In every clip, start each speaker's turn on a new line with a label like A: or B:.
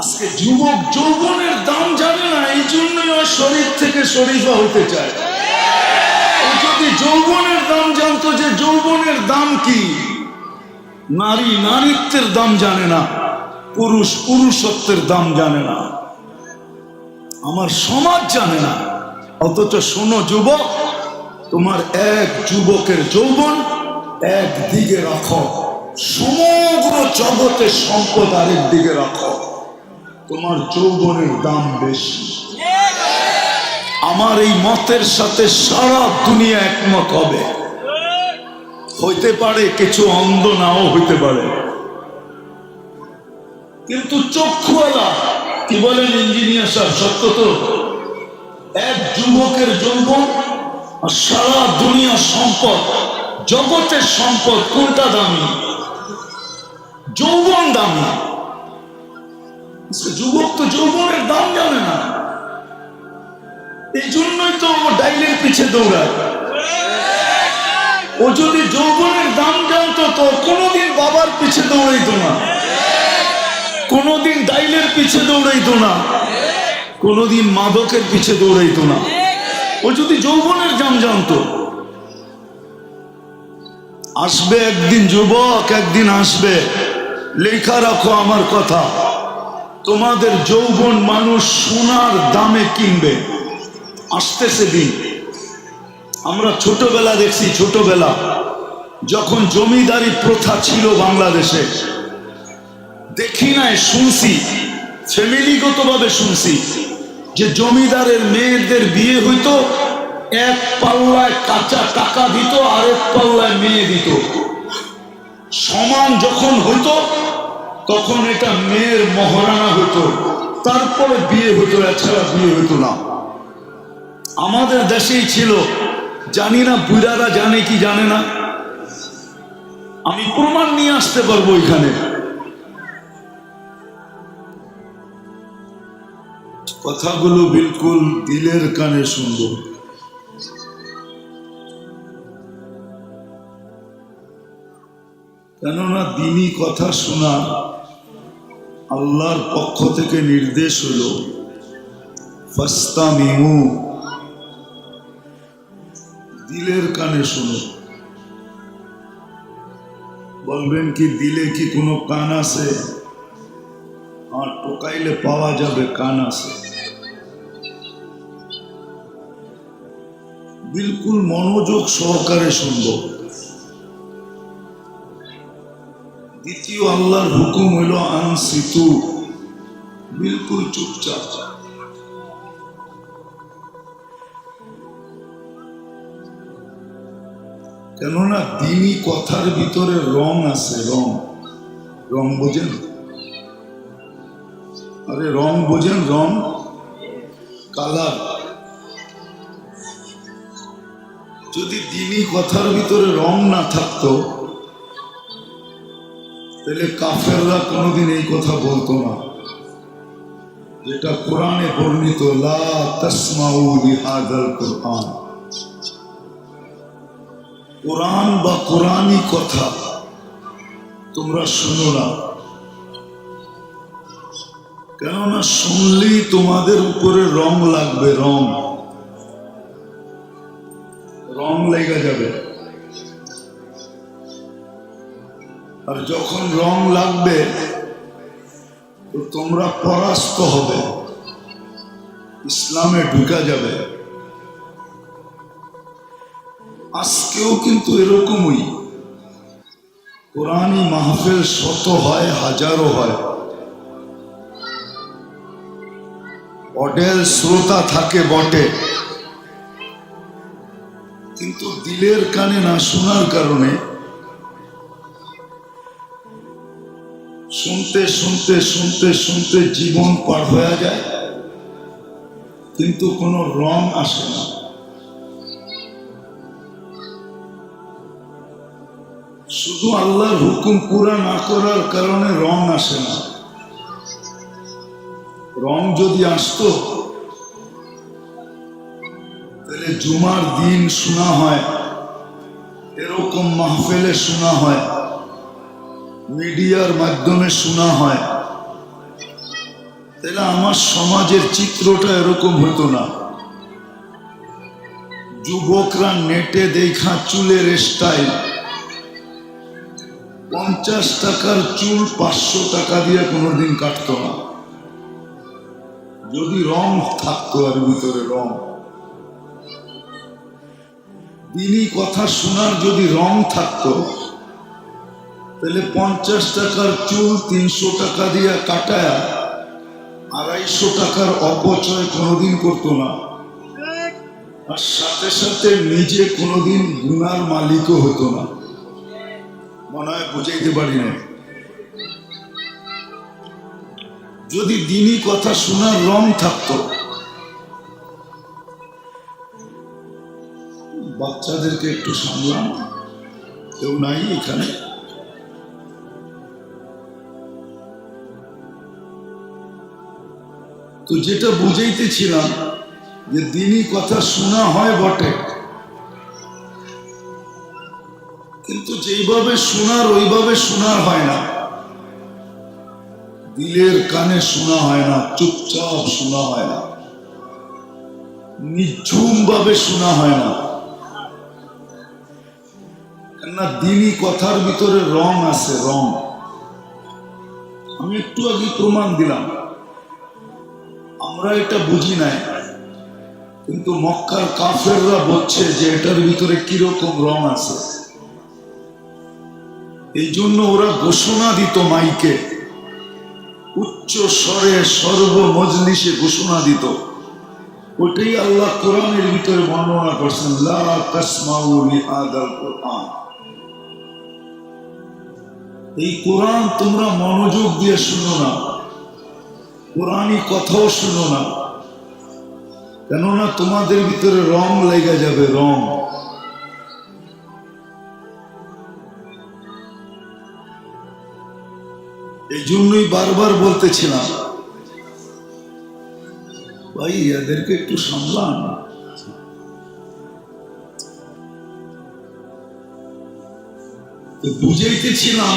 A: আজকে যুবক যৌবনের দাম জানে না, এই জন্যই ওই শরীর থেকে শরীফা হতে চায়। যদি যৌবনের দাম জানতো যে যৌবনের দাম কি, নারী নারীত্বের দাম জানে না, পুরুষ পুরুষত্বের দাম জানে না, আমার সমাজ জানে না। অথচ শোনো যুবক, তোমার এক যুবকের যৌবন এক দিকে রাখো, সমগ্র জগতের সম্পদ আরেক দিকে রাখো। তোমার যৌবনের দাম বেশি। আমার এই মতের সাথে সারা দুনিয়া একমত হবে। হইতে পারে কিছু অন্ধ নাও হইতে পারে। কিন্তু চক্ষুওয়ালা, কি বলেন ইঞ্জিনিয়ার সাহেব, সত্য তো? এক যুবকের যৌবন আর সারা দুনিয়া সম্পদ, জগতের সম্পদ কোনটা দামি? যৌবন দামি। যুবক তো যৌবনের দাম জানে না। এই জন্যই তো ও ডাইলের পিছে দৌড়ায়। ও যদি যৌবনের দাম জানতো তো কোনোদিন বাবার পিছে দৌড়াইতো না। কোনোদিন ডাইলের পিছে দৌড়াইতো না। কোনোদিন মাদকের পিছে দৌড়াইতো না। ও যদি যৌবনের দাম জানতো। আসবে একদিন যুবক, একদিন আসবে। লেখা রাখো আমার কথা। তোমাদের যৌবন মানুষ সোনার দামে কিনবে। আসতেছে দিন। আমরা ছোটবেলা দেখছি, ছোটবেলা। যখন জমিদারি প্রথা ছিল বাংলাদেশে, দেখি নাই, শুনছি, ফ্যামিলিগতভাবে শুনছি, যে জমিদারের মেয়েদের বিয়ে হইতো, এক পাল্লায় কাঁচা টাকা দিত আর এক পাল্লায় মেয়ে দিত। সমান যখন হইতো তখন এটা মেয়ের মহারানা হতো তারপরে বিয়ে হতো এছাড়া বিয়ে হতো না। আমাদের দেশেই ছিল, জানি না বুড়ারা জানে কি জানে না। আমি প্রমাণ নিয়ে আসতে পারব এখানে। কথাগুলো বিলকুল দিলের কানে শুনব। কেননা দিনই কথা শোনা আল্লাহর পক্ষ থেকে নির্দেশ হলো ফাস্তামিমু। দিলের কানে শুনো। বলবেন কি, দিলে কি কোনো কান আছে? আর টোকাইলে পাওয়া যাবে কান আছে। বিলকুল মনোযোগ সহকারে শুনব। দ্বিতীয় আল্লাহর হুকুম হইল আনসিতু? বিলকুল চুপচাপ। কেননা দিনই কথার ভিতরে রং আছে, রং। রং বোঝেন? আরে রং বোঝেন, রং? কালার। যদি দিনই কথার ভিতরে রং না থাকতো তাহলে কাফেররা কোনোদিন এই কথা বলতো না। যেটা কোরআনে বর্ণিত কোরআন। কোরআন বা কোরআনই কথা, তোমরা শুনো না। কেননা শুনলেই তোমাদের উপরে রং লাগবে, রং। রং লেগে যাবে। আর যখন রং লাগবে, তো তোমরা পরাস্ত হবে। ইসলামে ঢুকা যাবে। আজকেও কিন্তু এরকমই। কোরআনই মাহফিল শত হয়, হাজারো হয়। অডেল শ্রোতা থাকে বটে। কিন্তু দিলের কানে না শোনার কারণে শুনতে শুনতে শুনতে শুনতে জীবন পার হয়ে যায়, কিন্তু কোনো রং আসে না। শুধু আল্লাহর হুকুম পুরা না করার কারণে রং আসে না। রং যদি আসতো, তাহলে জুমার দিন শোনা হয়, এরকম মাহফেলে শোনা হয়। মিডিয়ার মাধ্যমে শোনা হয়। তাহলে আমার সমাজের চিত্রটা এরকম হতো না। যুবকরা নেটে দেখা চুলের স্টাইল পঞ্চাশ টাকার চুল পাঁচশো টাকা দিয়ে কোনোদিন কাটতো না। যদি রং থাকতো আর ভিতরে রং। দিনই কথা শোনার যদি রং থাকতো তাহলে পঞ্চাশ টাকার চুল তিনশো টাকা দিয়ে কাটায় আড়াইশো টাকার অপচয় কোনোদিন করতো না। আর সাথে সাথে নিজে কোনোদিন গুনার মালিকও হতো না। মনে হয় বুঝাইতে পারি না যদি দিনই কথা শোনার রং থাকতো, বাচ্চাদেরকে একটু সামলান কেউ নাই এখানে। তো যেটা বুঝাইতেছিলাম যে দিনই কথা শোনা হয় বটে। কিন্তু যেইভাবে শোনার, ওইভাবে শোনার হয় না। দিলের কানে শোনা হয় না, চুপচাপ শোনা হয় না। নিঝুম ভাবে শোনা হয় না। কেননা দিনই কথার ভিতরে রং আছে, রং। আমি একটু আগে প্রমাণ দিলাম। আমরা এটা বুঝি নাই। কিন্তু মক্কার কাফেররা বলছে যে এটার ভিতরে কীরকম রং আছে। এই জন্য ওরা ঘোষণা দিত মাইকে। উচ্চ স্বরে সর্ব মজলিসে ঘোষণা দিত। ওটাই আল্লাহ কোরআনের ভিতরে বর্ণনা করছেন এই কোরআন তোমরা মনোযোগ দিয়ে শুনো না। কোরআনই কথাও শুনো না। কেননা তোমাদের ভিতরে রং লেগে যাবে, রং। এই জন্যই বারবার বলতেছিলাম, ভাই, এদেরকে একটু সামলান। বুঝাইতেছিলাম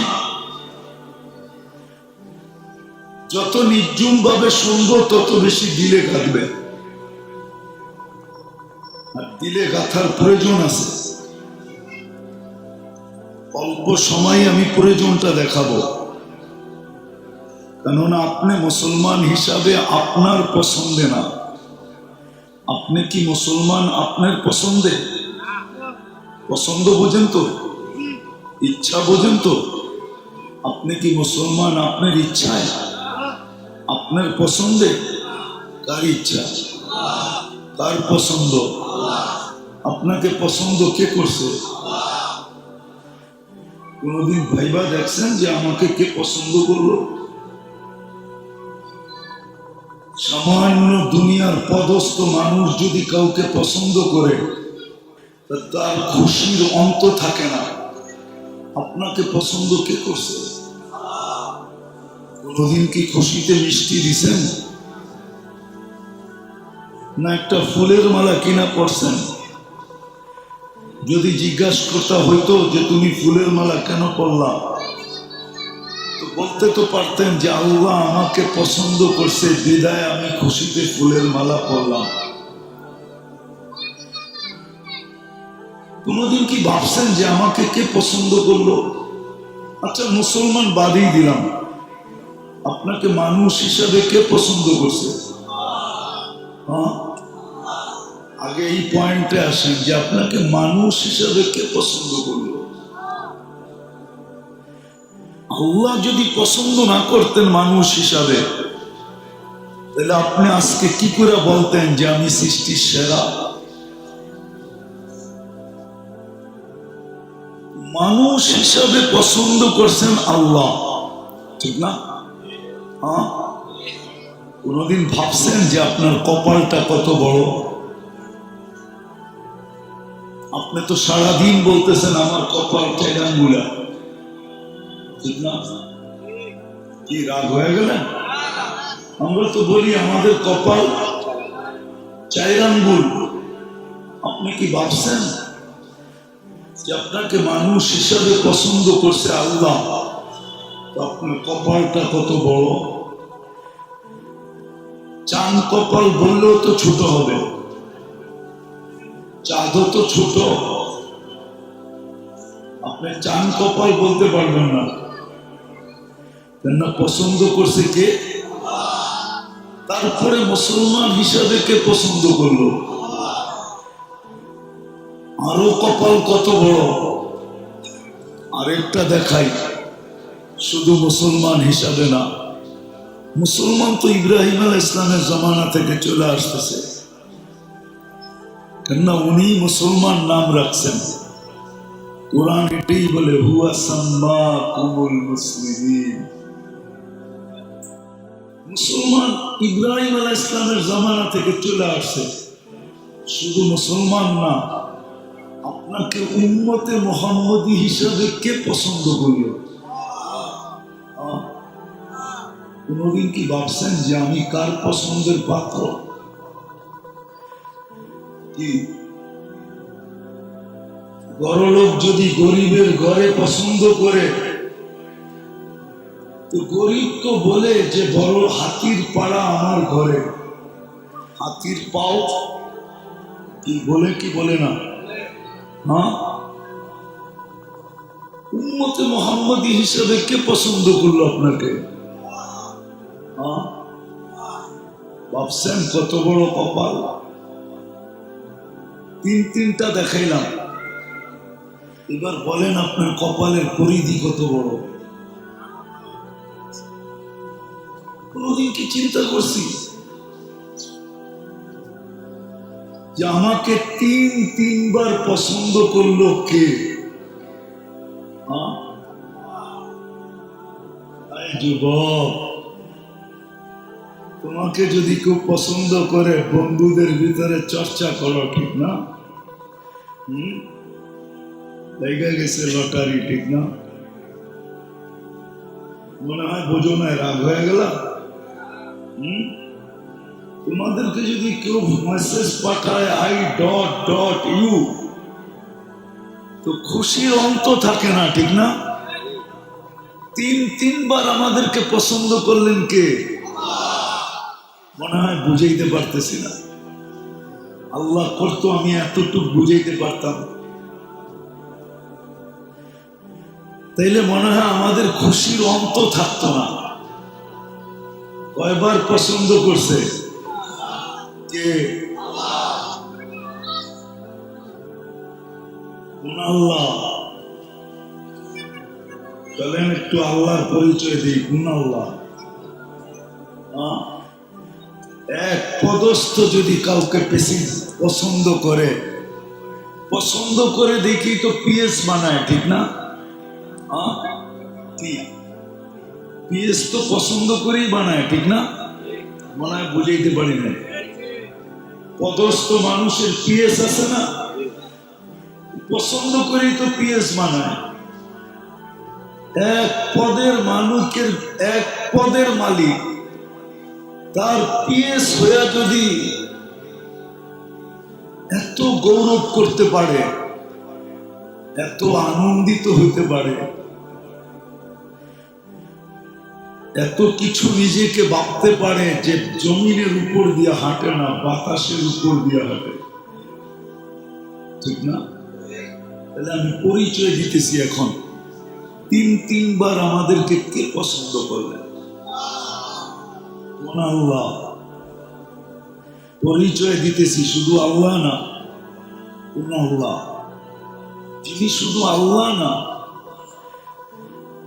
A: যত নির্জুম ভাবে শুনব, তত বেশি দিলে কাঁদবে। আর দিলে গাথার প্রয়োজন আছে। অল্প সময় আমি প্রয়োজনটা দেখাবো। কেননা আপনি মুসলমান হিসাবে আপনার পছন্দে না। আপনি কি মুসলমান আপনার পছন্দে? পছন্দ বোঝেন তো? ইচ্ছা বোঝেন তো? আপনি কি মুসলমান আপনার ইচ্ছায়? আপনার পছন্দে কার ইচ্ছা। কার পছন্দ। আপনাকে পছন্দ কে করছে? কোনদিন ভাইবা দেখছেন যে আমাকে কে পছন্দ করল? সামান্য দুনিয়ার পদস্থ মানুষ যদি কাউকে পছন্দ করে তার খুশির অন্ত থাকে না। আপনাকে পছন্দ কে করছে? কোনদিন কি খুশিতে মিষ্টি দিছেন? না একটা ফুলের মালা কিনা পড়ছেন যদি জিজ্ঞাসা করতে হইতো যে তুমি ফুলের মালা কেন পড়লা তো বলতে তো পারতেন যে আল্লাহ আমাকে পছন্দ করছে বিদায় আমি খুশিতে ফুলের মালা পরলাম। কোনদিন কি ভাবছেন যে আমাকে কে পছন্দ করল? আচ্ছা মুসলমান বাদই দিলাম। আপনাকে মানুষ হিসাবে কে পছন্দ করছে? হ্যাঁ? আগে এই পয়েন্টে আসেন যে আপনাকে মানুষ হিসাবে কে পছন্দ করল? আল্লাহ যদি পছন্দ না করতেন মানুষ হিসাবে, তাহলে আপনি আজকে কি করে বলতেন যে আমি সৃষ্টির সেরা? মানুষ হিসাবে পছন্দ করছেন আল্লাহ, ঠিক না? কোনদিন ভাবছেন যে আপনার কপালটা কত বড়? আপনি তো সারাদিন বলতেছেন আমার কপাল টেডাঙ্গুলা ঠিক কি রাগ হয়ে গেলেন আমরা তো বলি আমাদের কপাল চাইরাঙ্গুল আপনি কি ভাবছেন যে আপনাকে মানুষ হিসাবে পছন্দ করছে আল্লাহ? আপনার কপালটা কত বড়? চান কপাল বললেও তো ছোট হবে। চাঁদও তো ছোট। আপনি চান কপাল বলতে পারবেন না। কেননা পছন্দ করছে কে? তারপরে মুসলমান হিসাবে কে পছন্দ করল? আরও কপাল কত বড়? আরেকটা দেখাই। শুধু মুসলমান হিসাবে না, মুসলমান তো ইব্রাহিম আল ইসলামের জমানা থেকে চলে আসতেছে। কেননা উনি মুসলমান নাম রাখছেন। কোরআন এটাই বলে, হুয়া সাম্মা কুমুল মুসলিম মুসলমান ইব্রাহিম আল ইসলামের জমানা থেকে চলে আসছে। শুধু মুসলমান না, আপনাকে উম্মতে মোহাম্মদী হিসাবে কে পছন্দ করল? কোনোদিন কি ভাবছেন যে আমি কার পছন্দের পাত্র? বড়লোক যদি গরিবের ঘরে পছন্দ করে, তো গরিব তো বলে যে বড় হাতির পাড়া আমার ঘরে। হাতির পাও? কি বলে কি বলে না? হ্যাঁ? উম্মতে মোহাম্মদী হিসেবে কে পছন্দ করল আপনাকে? ভাবছেন কত বড় কপাল। তিন তিনটা দেখাইলাম। এবার বলেন আপনার কপালের পরিধি কত বড়। কোনদিন কি চিন্তা করছি? যে আমাকে তিন তিনবার পছন্দ করল কে? যুবক। তোমাকে যদি কেউ পছন্দ করে, বন্ধুদের ভিতরে চর্চা করো, ঠিক না? হুম? গেছে লটারি, ঠিক না? মনে হয় বোঝো না রাগ হয়ে গেল? তোমাদেরকে যদি কেউ মেসেজ পাঠায় আই ডট ডট ইউ তো খুশির অন্ত থাকে না, ঠিক না? তিন তিনবার আমাদেরকে পছন্দ করলেন কে? মনে হয় বুঝাইতে পারতেছি না। আল্লাহ করতো আমি এতটুকু বুঝাইতে পারতাম। তাইলে মনে হয় আমাদের খুশির অন্ত থাকতো না। কয়বার পছন্দ করছে? কে? আল্লাহ? একটু আল্লাহর পরিচয় দিই হ্যাঁ? এক পদস্থ যদি কাউকে বেশি পছন্দ করে পছন্দ করে দেখি তো পিএস বানায়, ঠিক না? পিএস তো পছন্দ করেই বানায়, ঠিক না? মনে হয় বুঝাইতে পারি না পদস্থ মানুষের পিএস আছে না? পছন্দ করেই তো পিএস বানায়। এক পদের মানুষের, এক পদের মালিক তার পিএস হইয়া যদি এত গৌরব করতে পারে, এত আনন্দিত হইতে পারে, এত কিছু নিজেকে ভাবতে পারে যে জমিনের উপর দিয়ে হাঁটে না, বাতাসের উপর দিয়ে হাঁটে। ঠিক না? তাহলে আমি পরিচয় দিতেছি এখন। তিন তিনবার আমাদেরকে কে পছন্দ করলেন? কোন আল্লাহ পরিচয় দিতেছি শুধু আল্লাহ না কোন আল্লাহ যিনি শুধু আল্লাহ না,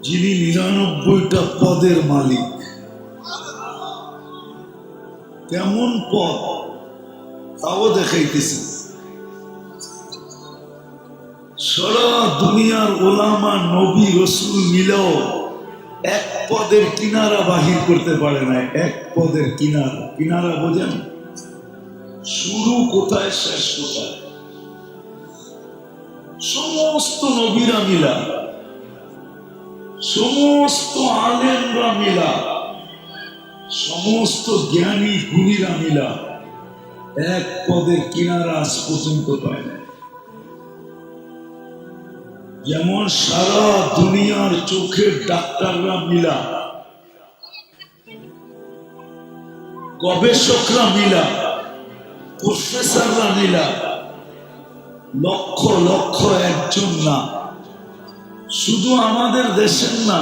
A: যিনি নিরানব্বইটা পদের মালিক। কেমন পদ তাও দেখাইতেছি। সারা দুনিয়ার ওলামা নবী রসুল মিলেও এক পদের কিনারা বাহির করতে পারে না, এক পদের কিনারা। কিনারা বোঝেন? শুরু কোথায়, শেষ কোথায়? সমস্ত নবীরা মিলা, সমস্ত আলেমরা মিলা, সমস্ত জ্ঞানী গুণীরা মিলা, এক পদের কিনারা আজ পর্যন্ত পায় না যেমন সারা দুনিয়ার চোখের ডাক্তাররা মিলা, গবেষকরা মিলা, প্রফেসররা মিলা, লক্ষ লক্ষ একজন না। শুধু আমাদের দেশের না,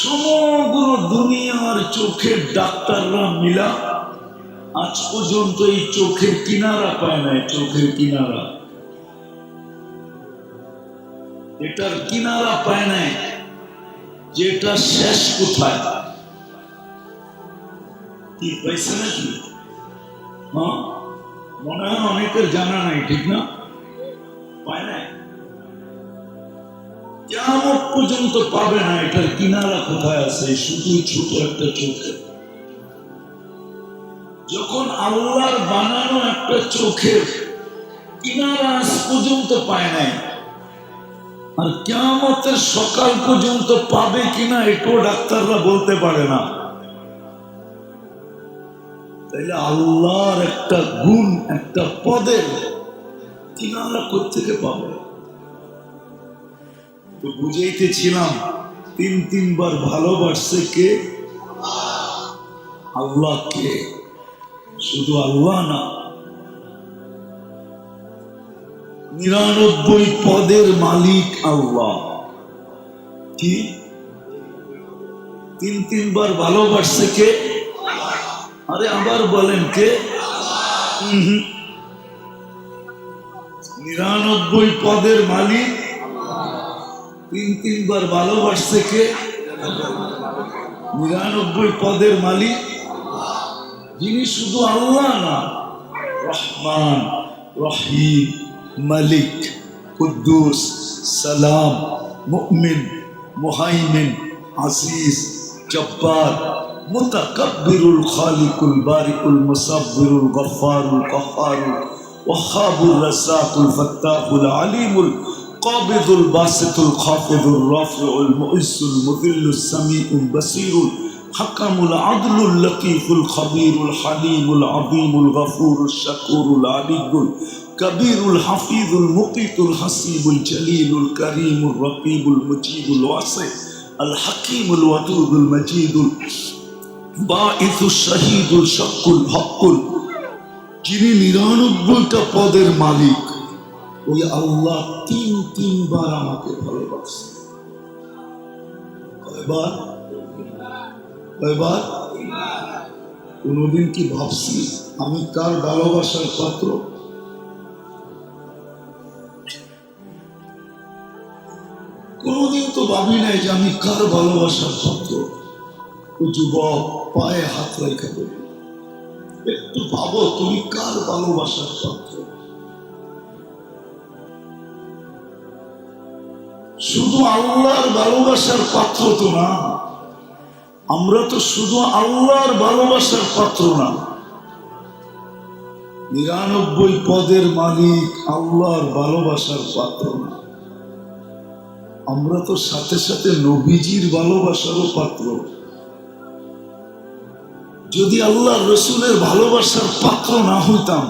A: সমগ্র দুনিয়ার চোখের ডাক্তাররা মিলা, আজ পর্যন্ত এই চোখের কিনারা পায় নাই, চোখের কিনারা। এটার কিনারা পায় নাই, যেটা শেষ কোথায়? হ্যাঁ? মনে হয় অনেকের জানা নাই, ঠিক না? পায় নাই। কেমন পর্যন্ত পাবে না, এটার কিনারা কোথায় আছে? শুধু ছোট একটা চোখে। যখন আল্লাহর বানানো একটা চোখের কিনারা পর্যন্ত পায় নাই আর কেমতের সকাল পর্যন্ত পাবে কিনা এটাও ডাক্তাররা বলতে পারে না। তাইলে আল্লাহর একটা গুণ, একটা পদের কোথেকে পাবে? তো তিন তিনবার ভালোবাসছে কে? আল্লাহকে শুধু আল্লাহ না। নিরানব্বই পদের মালিক আল্লাহ। কি? তিন, তিনবার ভালোবাসছে কে? আরে আবার বলেন কে। নিরানব্বই পদের মালিক তিন, তিনবার ভালোবাসছে কে? নিরানব্বই পদের মালিক যিনি শুধু আল্লাহ না, রহমান, রহিম। ملك قدوس سلام مؤمن مهيمن عزيز جبار متكبر الخالق البارئ المصبر الغفار القهار الوهاب الرزاق الفتاح العليم القابض الباسط الخافض الرافع المؤس المذل السميع البصير حكم العدل اللطيف الخبير الحليم العظيم الغفور الشكور العليم কবিরুল হাফিজুল মুকিতুল হাসিবুল জলিলুল করিমুল রকিবুল মুজিবুল ওয়াসে আল হাকিমুল ওয়াদুদুল মজিদুল বাঈসুল শহীদুল শকুল হকুল যিনি নিরানব্বইটা পদের মালিক। ওই আল্লাহ তিন তিনবার আমাকে ভালোবাসে। কয়বার? কয়বার? কোনোদিন কি ভাবছি আমি কার ভালোবাসার পাত্র? কোনোদিন তো ভাবি নাই যে আমি কার ভালোবাসার ও যুবক, পায়ে হাত রেখে বলি একটু ভাবো, তুমি কার ভালোবাসার পাত্র শুধু আল্লাহর ভালোবাসার পাত্র তো না, আমরা তো শুধু আল্লাহর ভালোবাসার পাত্র না। নিরানব্বই পদের মালিক আল্লাহর ভালোবাসার পাত্র না। আমরা তো সাথে সাথে নবীজির ভালোবাসারও পাত্র। যদি আল্লাহ রসুলের ভালোবাসার পাত্র না হইতাম,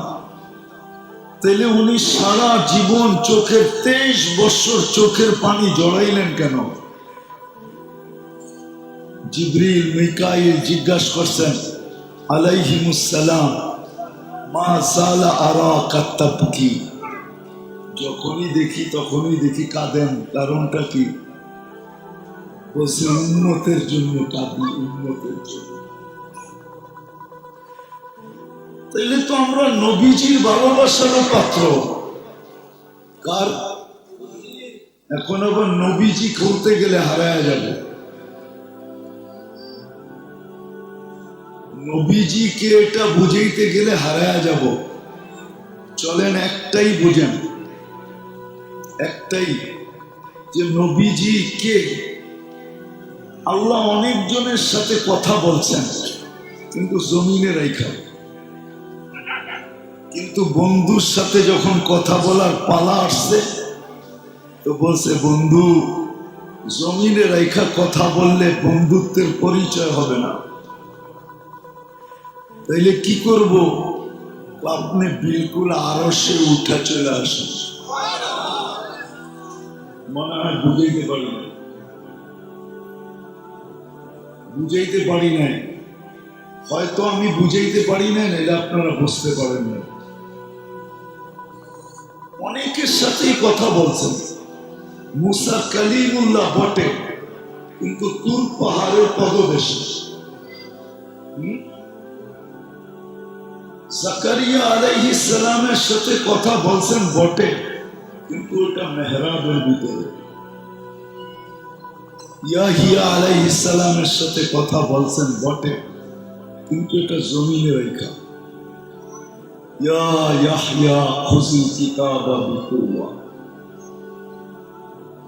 A: তাহলে উনি সারা জীবন চোখের তেইশ বছর চোখের পানি জড়াইলেন কেন? জিব্রিল, মিকাইল জিজ্ঞাসা করছেন আলাইহিমুসালাম মা জালা আরা কাত্তাব কি যখনই দেখি, তখনই দেখি কাঁদেন। কারণটা কি? উন্নতের জন্য কাঁদি, উন্নতের জন্য। তাইলে তো আমরা নবীজির ভালোবাসারও পাত্র। কার? এখন আবার নবীজি করতে গেলে হারায় যাবে। নবীজিকে এটা বুঝাইতে গেলে হারায় যাব। চলেন একটাই বুঝেন। একটাই যে নবীজি কে? আল্লাহ অনেকজনের সাথে কথা বলছেন, কিন্তু জমিনে রেখা কিন্তু বন্ধুর সাথে যখন কথা বলার পালা আসছে, তো বলছে, বন্ধু, জমিনে রেখা কথা বললে বন্ধুত্বের পরিচয় হবে না। তাইলে কি করব? আপনি বিলকুল আরও সে উঠা চলে আসেন। মনে হয় বুঝাইতে পারি না বুঝাইতে পারি নাই। হয়তো আমি বুঝাইতে পারি না এটা আপনারা বুঝতে পারেন না অনেকের সাথেই কথা বলছেন, মুসা কালিমুল্লাহ বটে, কিন্তু তুর পাহাড়ের পদদেশে। হুম? জাকারিয়া আলাইহিস সালামের সাথে কথা বলছেন বটে। কিন্তু ওটা মেহরাবের ভিতরে। ইয়াহিয়া আলাইহিস সালামের সাথে কথা বলছেন, বটে, কিন্তু এটা জমিনে রেখা।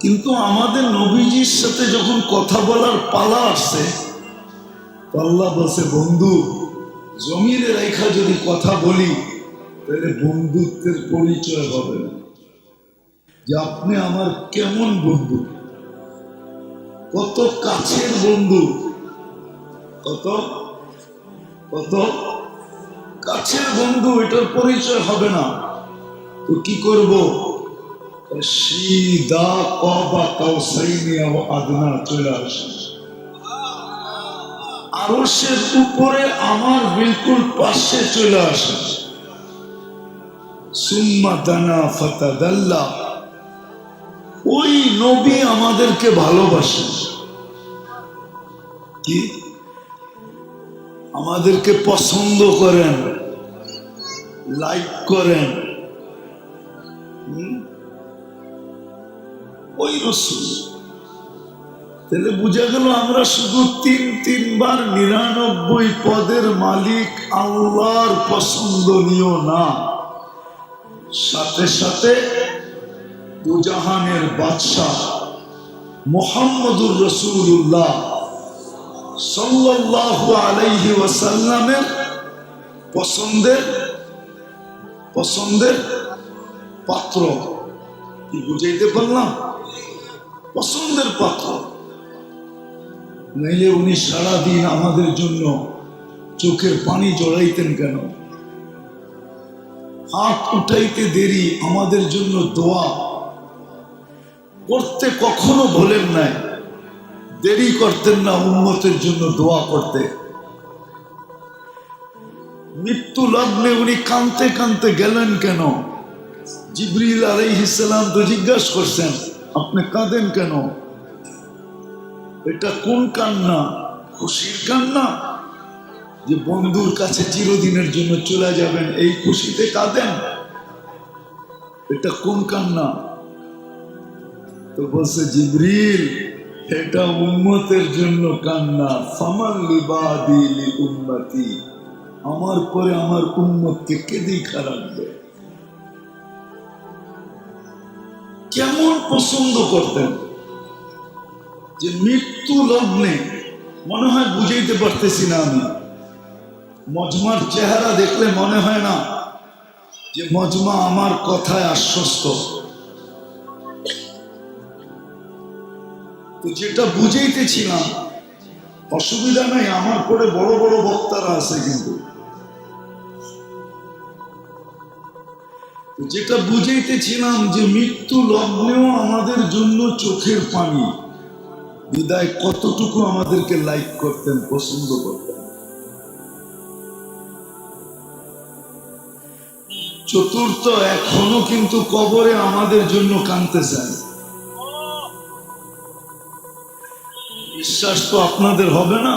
A: কিন্তু আমাদের নবীজির সাথে যখন কথা বলার পালা আসছে পাল্লা বলছে, বন্ধু, জমিনে রেখা যদি কথা বলি, তাহলে বন্ধুত্বের পরিচয় হবে না। যে আপনি আমার কেমন বন্ধু? কত কাছের বন্ধু? কত? কত? কাছের বন্ধু, এটার পরিচয় হবে না। তো কি করব? আদনা চলে আমার পাশে চলে সুম্মা দানা ফাতাদাল্লা। ওই নবী আমাদেরকে ভালোবাসেন কি? আমাদেরকে পছন্দ করেন লাইক করেন। ওই রসুল। তাহলে বোঝা গেল আমরা শুধু তিন, তিনবার নিরানব্বই পদের মালিক আল্লাহর পছন্দনীয় না। সাথে সাথে দুজাহানের বাদশাহ মোহাম্মদুর রসুল্লাহ সাল্লাল্লাহু আলাইহি ওয়াসাল্লামের পছন্দের পছন্দের পাত্র। কি বুঝাইতে পারলাম? পছন্দের পাত্র। নাইলে উনি সারাদিন আমাদের জন্য চোখের পানি জড়াইতেন কেন? হাত উঠাইতে দেরি, আমাদের জন্য দোয়া। করতে কখনো ভোলেন নাই। দেরি করতেন না উন্নতের জন্য দোয়া করতে। মৃত্যু লগ্নে উনি কানতে কানতে গেলেন কেন? জিবরিল আলাইহিসালাম তো জিজ্ঞাসা করছেন, আপনি কাঁদেন কেন? এটা কোন কান্না? খুশির কান্না? যে বন্ধুর কাছে চিরদিনের জন্য চলে যাবেন, এই খুশিতে কাঁদেন? এটা কোন কান্না? তো বলছে, জিবরিল, এটা উম্মতের জন্য কান্না। ফামাল লিবাদি লি উম্মতি। আমার পরে আমার উম্মতকে কে দেখা রাখবে? কেমন পছন্দ করতেন যে মৃত্যু লগ্নে, মনে হয় বুঝাইতে পারতেছি না আমি। মজমার চেহারা দেখলে মনে হয় না যে মজমা আমার কথায় আশ্বস্ত। তো যেটা বুঝাইতেছিলাম, অসুবিধা নাই, আমার পরে বড় বড় বক্তারা আছে কিন্তু। যেটা বুঝাইতেছিলাম যে মৃত্যু লগ্নেও আমাদের জন্য চোখের পানি। বিদায় কতটুকু আমাদেরকে লাইক করতেন, পছন্দ করতেন। চতুর্থ, এখনও কিন্তু কবরে আমাদের জন্য কানতেছেন বিশ্বাস তো আপনাদের হবে না?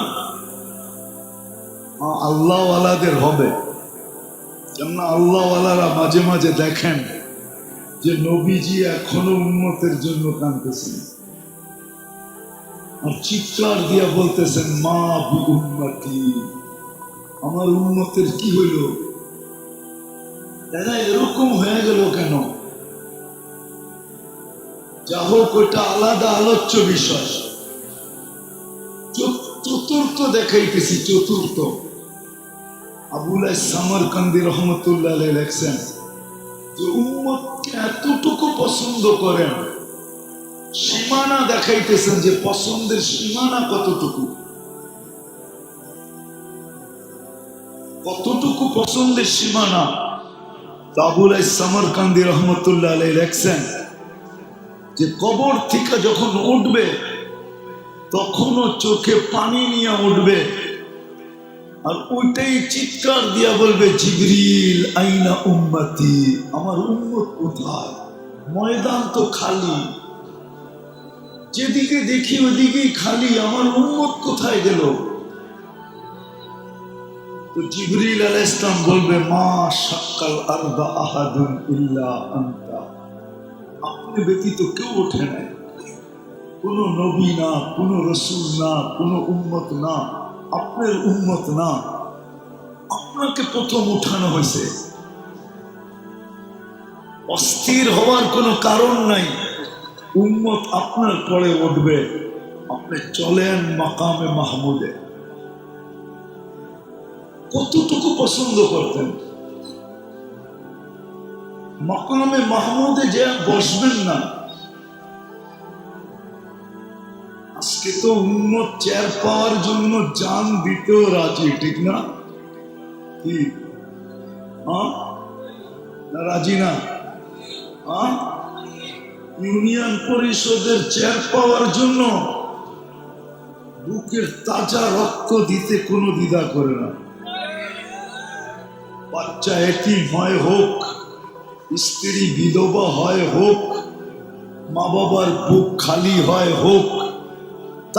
A: আল্লাহওয়ালাদের হবে। কেননা আল্লাহওয়ালারা মাঝে মাঝে দেখেন যে নবীজি এখনও উন্মতের জন্য কানতেছেন আর চিৎকার দিয়া বলতেছেন, মা উন্নতি আমার উন্নতের কি হইল? দাদা এরকম হয়ে গেল কেন? যা হোক, ওইটা আলাদা আলোচ্য চত- চতুর্থ দেখাইতেছি, চতুর্থ। আবুল সামরকান্দি রহমতুল্লাহ লেখছেন যে, উম্মতকে এতটুকু পছন্দ করেন, সীমানা দেখাইতেছেন যে, পছন্দের সীমানা কতটুকু? কতটুকু পছন্দের সীমানা? আবুল সামরকান্দি রহমতুল্লাহ লেখছেন যে, কবর থেকে যখন উঠবে তখনও চোখে পানি নিয়ে উঠবে। আর ওইটাই চিৎকার দিয়া বলবে, জিবরিল, আইনা উম্মতি? আমার উম্মত কোথায়? ময়দান তো খালি। যেদিকে দেখি ওদিকেই খালি। আমার উম্মত কোথায় গেল? জিবরিল আল ইসলাম বলবে, মা সাক্কাল আরদা আহাদুন ইল্লা আন্তা। আপনি ব্যতীত কেউ ওঠে নাই। কোনো নবী না, কোনো রসুল না, কোনো উম্মত না, আপনার উম্মত না। আপনাকে প্রথম উঠানো হয়েছে। অস্থির হওয়ার কোনো কারণ নাই। উম্মত আপনার পরে উঠবে। আপনি চলেন মাকামে মাহমুদে। কতটুকু পছন্দ করতেন? মাকামে মাহমুদে যে বসবেন না আজকে তো উন্মত চেয়ার পাওয়ার জন্য জান দিতেও রাজি ঠিক না কি? না রাজি না? ইউনিয়ন পরিষদের চেয়ার পাওয়ার জন্য বুকের তাজা রক্ত দিতে কোনো দ্বিধা করে না বাচ্চা এতিম হয় হোক, স্ত্রী বিধবা হয় হোক মা বাবার বুক খালি হয় হোক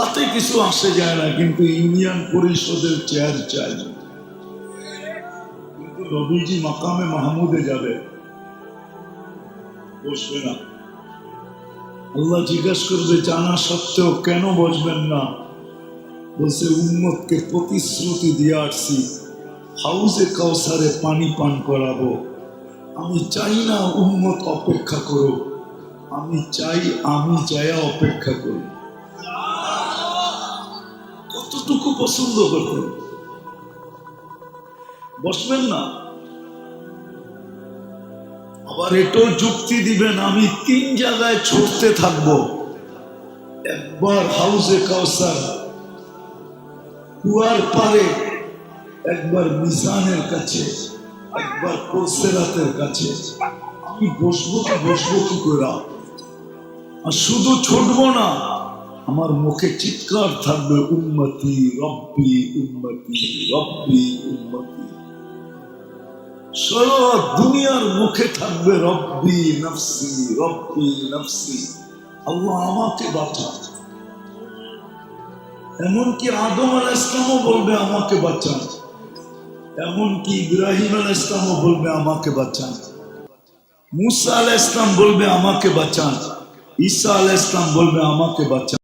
A: তাতে কিছু আসে যায় না, কিন্তু ইউনিয়ন পরিষদের চেয়ার চাই। কিন্তু নবীজি মাকামে মাহমুদে যাবে। বসবে না। আল্লাহ জিজ্ঞাসা করবে, জানা সত্ত্বেও কেন বসবেন না? বলছে উন্মতকে প্রতিশ্রুতি দিয়ে আসছি। হাউসে কাউসারে পানি পান করাবো। আমি চাই না উন্মত অপেক্ষা করো আমি চাই আমি চাইয়া অপেক্ষা করি কতটুকু পছন্দ করতেন। বসবেন না। আবার এটাও যুক্তি দিবেন, আমি তিন জায়গায় ছুটতে থাকব। একবার হাউসে কাউসার, কুয়ার পারে একবার মিজানের কাছে, একবার কোলসেরাতের কাছে। আমি বসবো কি বসবো কি করে? আর শুধু ছুটবো না আমার মুখে চিৎকার থাকবে উন্মতি রব্বি উন্মতি রব্বি উন্মতি সারা দুনিয়ার মুখে থাকবে, রব্বি নফসি রব্বি নফসি। আল্লাহ আমাকে বাঁচান। এমনকি আদম আল ইসলামও বলবে, আমাকে বাঁচান। এমনকি ইব্রাহিম আল ইসলামও বলবে, আমাকে বাঁচান। মুসা আল ইসলাম বলবে, আমাকে বাঁচান। ঈসা আল ইসলাম বলবে, আমাকে বাঁচান।